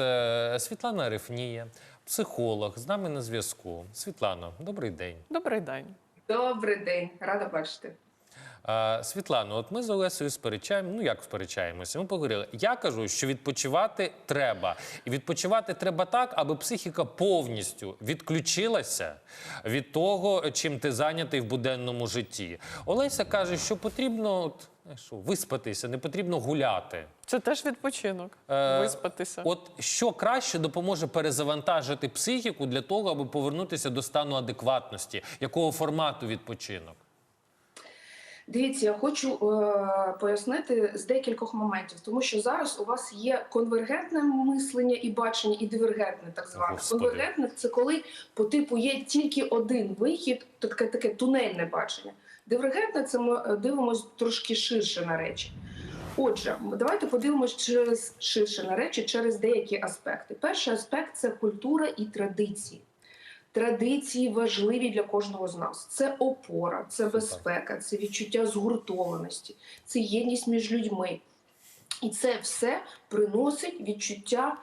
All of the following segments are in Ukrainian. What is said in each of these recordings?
Е, Світлана Рифнія, психолог, з нами на зв'язку. Світлано, добрий день. Добрий день. Добрий день, рада бачити. Е, Світлано, от ми з Олесею сперечаємо. Ну як сперечаємося? Ми поговорили. Я кажу, що відпочивати треба, і відпочивати треба так, аби психіка повністю відключилася від того, чим ти зайнятий в буденному житті. Олеся каже, що потрібно от, що, виспатися, не потрібно гуляти. Це теж відпочинок. Е, Виспатися. От що краще допоможе перезавантажити психіку для того, аби повернутися до стану адекватності? Якого формату відпочинок? Дивіться, я хочу е, пояснити з декількох моментів, тому що зараз у вас є конвергентне мислення і бачення, і дивергентне, так зване. Господи. Конвергентне це коли по типу є тільки один вихід, то таке таке тунельне бачення. Дивергентне це ми е, дивимося трошки ширше на речі. Отже, давайте подивимось через ширше на речі через деякі аспекти. Перший аспект це культура і традиції. Традиції важливі для кожного з нас. Це опора, це безпека, це відчуття згуртованості, це єдність між людьми. І це все приносить відчуття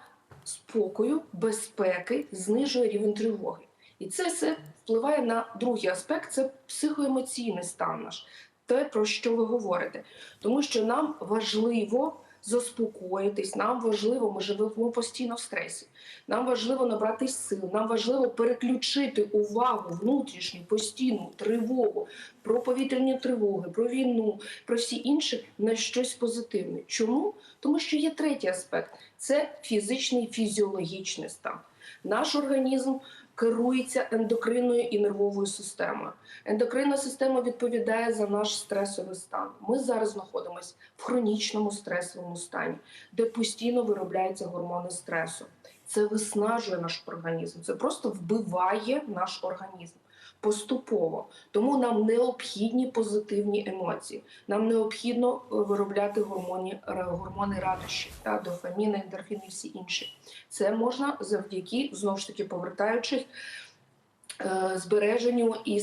спокою, безпеки, знижує рівень тривоги. І це все впливає на другий аспект це психоемоційний стан наш, те, про що ви говорите. Тому що нам важливо заспокоїтись, нам важливо, ми живемо постійно в стресі. Нам важливо набрати сил, нам важливо переключити увагу внутрішню, постійну тривогу про повітряні тривоги, про війну, про всі інші на щось позитивне. Чому? Тому що є третій аспект це фізичний фізіологічний стан. Наш організм керується ендокринною і нервовою системою. Ендокринна система відповідає за наш стресовий стан. Ми зараз знаходимося в хронічному стресовому стані, де постійно виробляються гормони стресу. Це виснажує наш організм, це просто вбиває наш організм поступово. Тому нам необхідні позитивні емоції. Нам необхідно е, виробляти гормони, гормони радощі, та, дофаміни, ендорфіни і всі інші. Це можна завдяки знову ж таки повертаючись. е, Збереженню і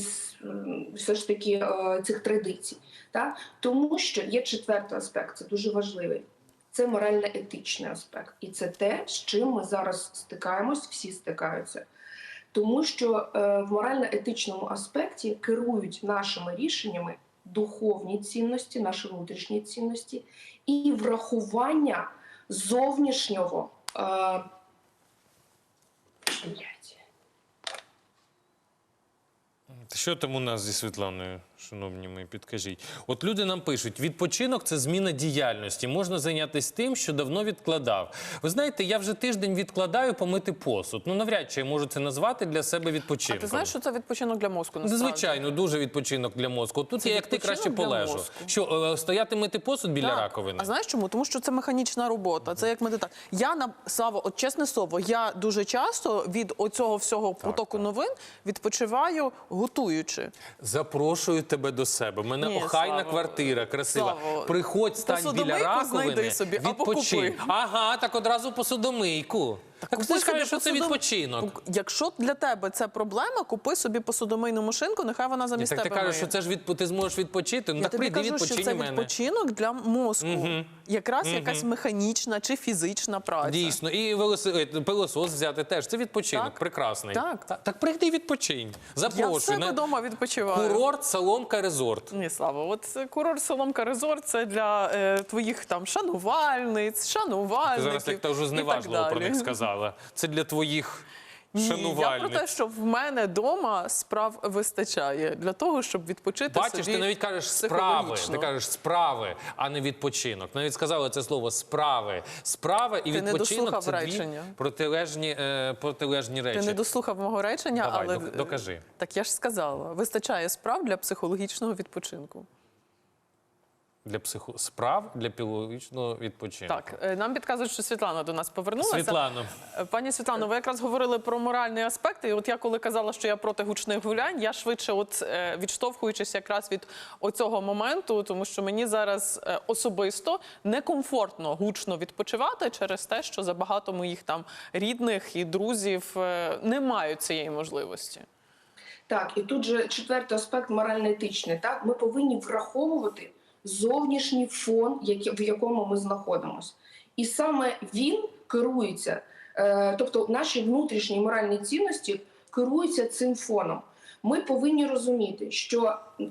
все ж таки е, цих традицій, та тому що є четвертий аспект, це дуже важливий. Це морально-етичний аспект, і це те, з чим ми зараз стикаємось, всі стикаються. Тому що е, в морально-етичному аспекті керують нашими рішеннями духовні цінності, наші внутрішні цінності і врахування зовнішнього. Е. Що там у нас зі Світланою, шановні мої, підкажіть? От люди нам пишуть: відпочинок це зміна діяльності. Можна зайнятися тим, що давно відкладав. Ви знаєте, я вже тиждень відкладаю помити посуд. Ну навряд чи я можу це назвати для себе А ти знаєш, що це відпочинок для мозку? Насправді? Звичайно, дуже відпочинок для мозку. Тут Це я як ти краще полежу. мозку. Що е, стояти мити посуд біля Так. раковини? А знаєш чому? Тому що це механічна робота. Це як медитація. Я на Саво, от чесне слово, я дуже часто від оцього всього потоку новин відпочиваю готуючи. Запрошую тебе до себе. Мене Ні, охайна Слава, квартира, красива. Слава, Приходь, стань біля раковини, собі, відпочинь. Ага, так одразу посудомийку. Так, ти ж кажеш, що це посудом- відпочинок. Якщо для тебе це проблема, купи собі посудомийну машинку, нехай вона Ні, замість так ти тебе кажеш, що це ж відп... ти зможеш відпочити. Ну Я так тобі прийди, кажу, що це мене. відпочинок для мозку. Якраз якась механічна чи фізична праця. Дійсно, і велоси... е, пилосос взяти теж. Це відпочинок, Так. прекрасний. Так. так. Так прийди відпочинь. Я Запрошую. себе на вдома відпочиваю. Курорт, Соломка, резорт. Ні, Слава, от е, курорт Соломка Резорт це для е, твоїх там шанувальниць, Ти зараз як то вже зневажливо про них сказала. Це для твоїх Ні, я про те, що в мене вдома справ вистачає для того, щоб відпочити Бачиш, собі ти навіть кажеш справи. Ти кажеш справи, а не відпочинок. Навіть сказали це слово справи. Справи і Ти відпочинок це дві речення. протилежні, е, протилежні речі. Ти не дослухав мого речення, Давай, але док- докажи. так я ж сказала, вистачає справ для психологічного відпочинку. Для психо... справ для пілогічного відпочинку. Так, е, нам підказують, що Світлана до нас повернулася. Світлано, Е, Пані Світлано, ви якраз говорили про моральний аспект. І от я коли казала, що я проти гучних гулянь, я швидше, от е, відштовхуючись якраз від оцього моменту, тому що мені зараз особисто некомфортно гучно відпочивати через те, що забагато моїх там рідних і друзів не мають цієї можливості. Так, і тут же четвертий аспект морально-етичний. Так, ми повинні враховувати зовнішній фон, в якому ми знаходимося. І саме він керується Е, тобто наші внутрішні моральні цінності керуються цим фоном. Ми повинні розуміти, що е,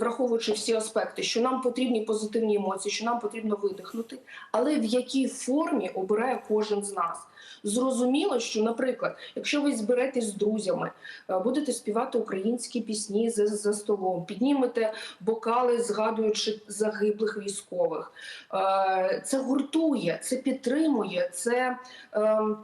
враховуючи всі аспекти, що нам потрібні позитивні емоції, що нам потрібно видихнути, але в якій формі обирає кожен з нас. Зрозуміло, що, наприклад, якщо ви зберетесь з друзями, е, будете співати українські пісні за, за столом, піднімете бокали, згадуючи загиблих військових, е, це гуртує, це підтримує, це. ем,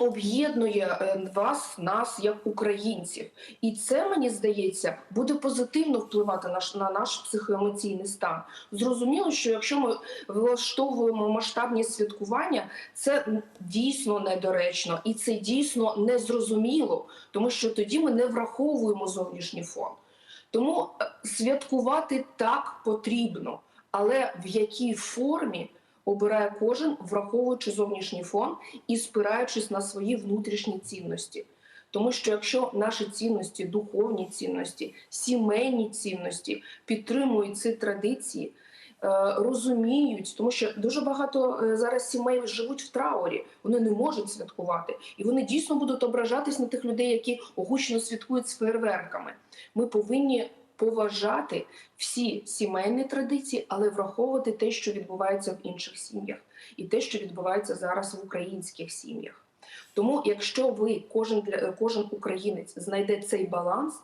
Об'єднує е, вас, нас як українців, і це мені здається буде позитивно впливати на, на наш психоемоційний стан. Зрозуміло, що якщо ми влаштовуємо масштабні святкування, це дійсно недоречно і це дійсно незрозуміло, тому що тоді ми не враховуємо зовнішній фон. Тому е, святкувати так потрібно, але в якій формі обирає кожен, враховуючи зовнішній фон і спираючись на свої внутрішні цінності. Тому що якщо наші цінності, духовні цінності, сімейні цінності підтримують ці традиції, е, розуміють, тому що дуже багато е, зараз сімей живуть в траурі, вони не можуть святкувати, і вони дійсно будуть ображатись на тих людей, які гучно святкують з фейерверками. Ми повинні поважати всі сімейні традиції, але враховувати те, що відбувається в інших сім'ях, і те, що відбувається зараз в українських сім'ях. Тому, якщо ви, кожен для кожен українець, знайде цей баланс,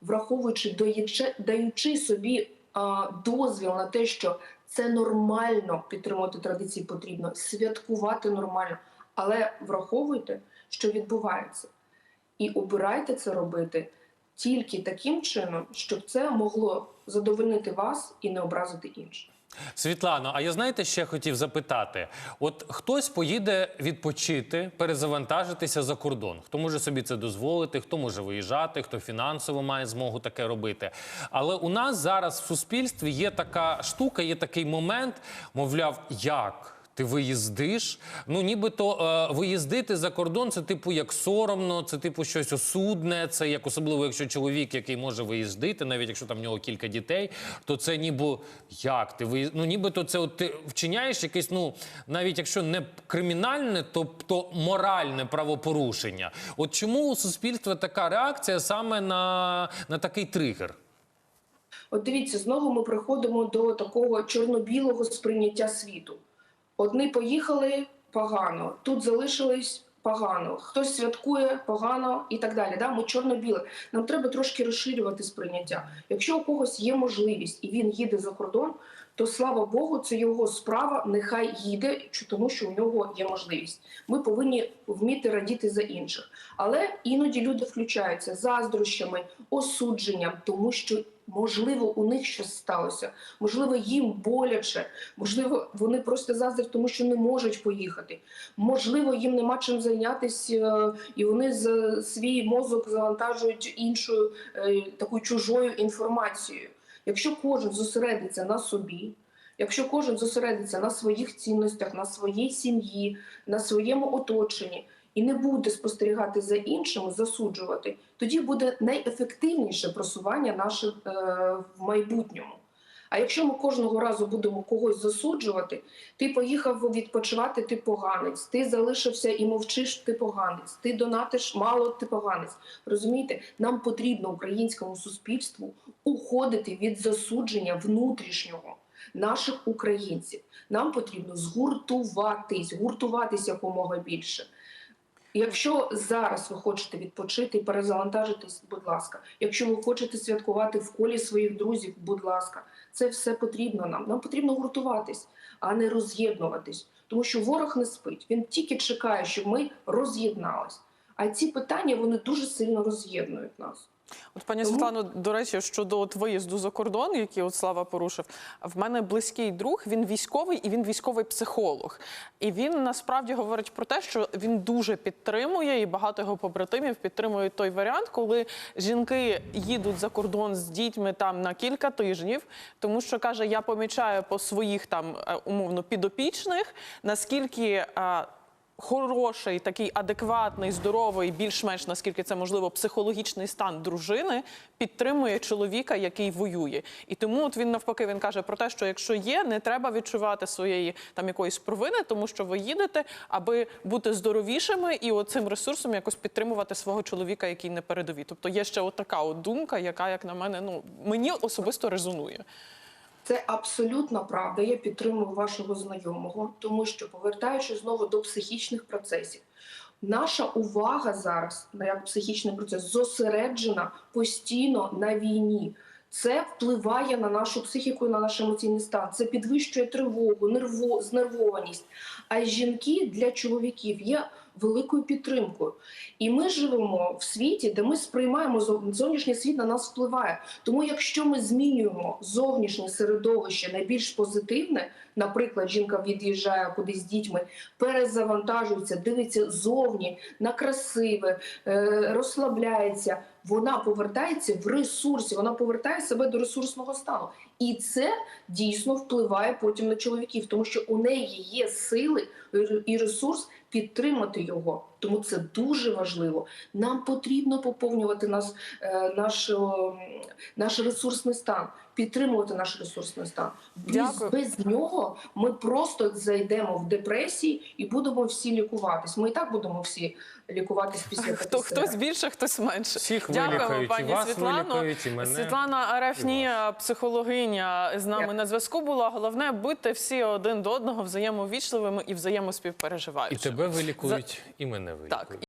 враховуючи даючи, даючи собі а, дозвіл на те, що це нормально підтримувати традиції, потрібно святкувати нормально, але враховуйте, що відбувається, і обирайте це робити тільки таким чином, щоб це могло задовольнити вас і не образити інших. Світлано, а я знаєте, ще хотів запитати: от хтось поїде відпочити, перезавантажитися за кордон. Хто може собі це дозволити, хто може виїжджати, хто фінансово має змогу таке робити. Але у нас зараз в суспільстві є така штука, є такий момент, мовляв, як. Ти виїздиш? Ну, нібито е, виїздити за кордон це типу як соромно, це типу щось осудне. Це як особливо, якщо чоловік, який може виїздити, навіть якщо там в нього кілька дітей, то це ніби як ти виїз... Ну, нібито це от ти вчиняєш якесь, ну навіть якщо не кримінальне, то, то моральне правопорушення. От чому у суспільства така реакція саме на такий тригер? От дивіться, знову ми приходимо до такого чорно-білого сприйняття світу. Одні поїхали погано, тут залишились погано, хтось святкує погано і так далі. Да? Ми чорно-біле. Нам треба трошки розширювати сприйняття. Якщо у когось є можливість і він їде за кордон, то слава Богу, це його справа. Нехай їде, тому що у нього є можливість. Ми повинні вміти радіти за інших. Але іноді люди включаються заздрощами, осудженням, тому що можливо у них щось сталося. Можливо, їм боляче, можливо, вони просто заздрять, тому що не можуть поїхати. Можливо, їм нема чим зайнятися, е, і вони за свій мозок завантажують іншою е, такою чужою інформацією. Якщо кожен зосередиться на собі, якщо кожен зосередиться на своїх цінностях, на своїй сім'ї, на своєму оточенні і не буде спостерігати за іншими, засуджувати, тоді буде найефективніше просування наше е, в майбутньому. А якщо ми кожного разу будемо когось засуджувати, ти поїхав відпочивати, ти поганець, ти залишився і мовчиш, ти поганець, ти донатиш мало, ти поганець. Розумієте, нам потрібно українському суспільству уходити від засудження внутрішнього наших українців. Нам потрібно згуртуватись, гуртуватись якомога більше. Якщо зараз ви хочете відпочити і перезавантажитись, будь ласка. Якщо ви хочете святкувати в колі своїх друзів, будь ласка, це все потрібно нам. Нам потрібно гуртуватись, а не роз'єднуватись. Тому що ворог не спить. Він тільки чекає, щоб ми роз'єднались. А ці питання вони дуже сильно роз'єднують нас. От пані Тому- Світлано, до речі, щодо от виїзду за кордон, який от Слава порушив, в мене близький друг, він військовий і він військовий психолог. І він насправді говорить про те, що він дуже підтримує, і багато його побратимів підтримують той варіант, коли жінки їдуть за кордон з дітьми там на кілька тижнів, тому що каже, я помічаю по своїх там е, умовно підопічних, наскільки. Хороший, такий адекватний, здоровий, більш-менш наскільки це можливо, психологічний стан дружини підтримує чоловіка, який воює. І тому от він навпаки він каже про те, що якщо є, не треба відчувати своєї там якоїсь провини, тому що ви їдете, аби бути здоровішими і оцим ресурсом якось підтримувати свого чоловіка, який не передові. Тобто є ще така от думка, яка, як на мене, ну мені особисто резонує. Це абсолютна правда. Я підтримую вашого знайомого, тому що повертаючись знову до психічних процесів, наша увага зараз на як психічний процес зосереджена постійно на війні. Це впливає на нашу психіку на наш емоційний стан. Це підвищує тривогу, нерво, знервованість. А жінки для чоловіків є великою підтримкою. І ми живемо в світі, де ми сприймаємо зовнішній світ на нас впливає. Тому, якщо ми змінюємо зовнішнє середовище найбільш позитивне, наприклад, жінка від'їжджає кудись з дітьми, перезавантажується, дивиться зовні на красиве, е, розслабляється. Вона повертається в ресурсі, вона повертає себе до ресурсного стану. І це дійсно впливає потім на чоловіків, тому що у неї є сили і ресурс підтримати його. Тому це дуже важливо. Нам потрібно поповнювати нас, е, наш, наш ресурсний стан, підтримувати наш ресурсний стан. Без, Дякую. без нього ми просто зайдемо в депресії і будемо всі лікуватись. Ми і так будемо всі лікуватись після Хто хтось більше, хтось менше. Всіх Дякуємо, пані вас Світлано. і. Світлана Арафнія, психологиня, з нами Дякую. на зв'язку була. Головне, будьте всі один до одного взаємовічливими і І взаємоспівпереживаючими. тебе вилікують, і мене вилікують. Так.